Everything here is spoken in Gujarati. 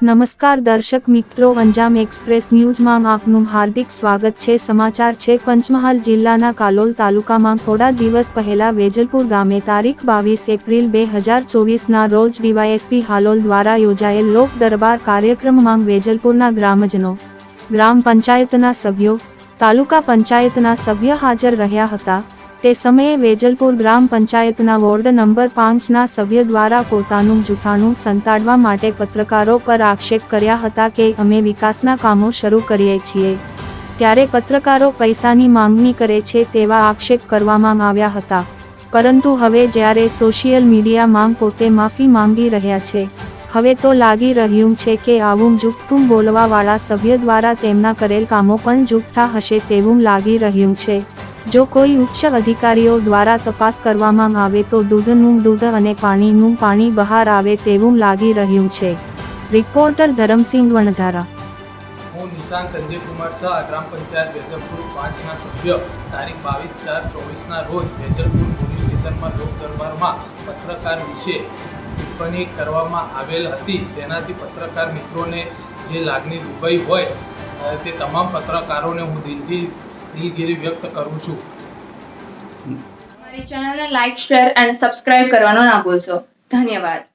નમસ્કાર દર્શક મિત્રો, અંજામ એક્સપ્રેસ ન્યૂઝમાં આપનું હાર્દિક સ્વાગત છે. સમાચાર છે, પંચમહાલ જિલ્લાના કાલોલ તાલુકામાં થોડા દિવસ પહેલા વેજલપુર ગામે તારીખ બાવીસ એપ્રિલ બે હજાર ચોવીસના રોજ ડીવાયએસપી હાલોલ દ્વારા યોજાયેલ લોક દરબાર કાર્યક્રમમાં વેજલપુરના ગ્રામજનો, ગ્રામ પંચાયતના સભ્યો, તાલુકા પંચાયતના સભ્ય હાજર રહ્યા હતા. તે સમયે વેજલપુર ગ્રામ પંચાયતના વોર્ડ નંબર પાંચના સભ્ય દ્વારા પોતાનું જૂઠાણું સંતાડવા માટે પત્રકારો પર આક્ષેપ કર્યા હતા કે અમે વિકાસના કામો શરૂ કરીએ છીએ. ત્યારે પત્રકારો પૈસાની માંગણી કરે છે તેવા આક્ષેપ કરવામાં આવ્યા હતા. પરંતુ હવે જ્યારે સોશિયલ મીડિયામાં પોતે માફી માંગી રહ્યા છે, હવે તો લાગી રહ્યું છે કે આવું જુઠ્ઠું બોલવાવાળા સભ્ય દ્વારા તેમના કરેલ કામો પણ જુઠ્ઠા હશે તેવું લાગી રહ્યું છે. જો કોઈ ઉચ્ચ અધિકારીઓ દ્વારા તપાસ કરવામાં આવે તો દૂધનું દૂધ અને પાણીનું પાણી બહાર આવે તેવું લાગી રહ્યું છે. રિપોર્ટર ધરમસિંહ વણઝારા. હું નિશાન સંજય કુમાર શાહ, ગ્રામ પંચાયત વેજલપુર પાંચના સભ્ય. તારીખ બાવીસ ચાર ચોવીસના રોજ વેજલપુર પોલીસ સ્ટેશનમાં લોકદરબારમાં પત્રકાર વિશે ટિપ્પણી કરવામાં આવેલ હતી. તેનાથી પત્રકાર મિત્રોને જે લાગણી દુભાઈ હોય તે તમામ પત્રકારોને હું દિલથી દિલગીરી વ્યક્ત કરું છું. અમારી ચેનલને લાઇક શેર અને સબસ્ક્રાઇબ કરવાનો ના ભૂલશો. ધન્યવાદ.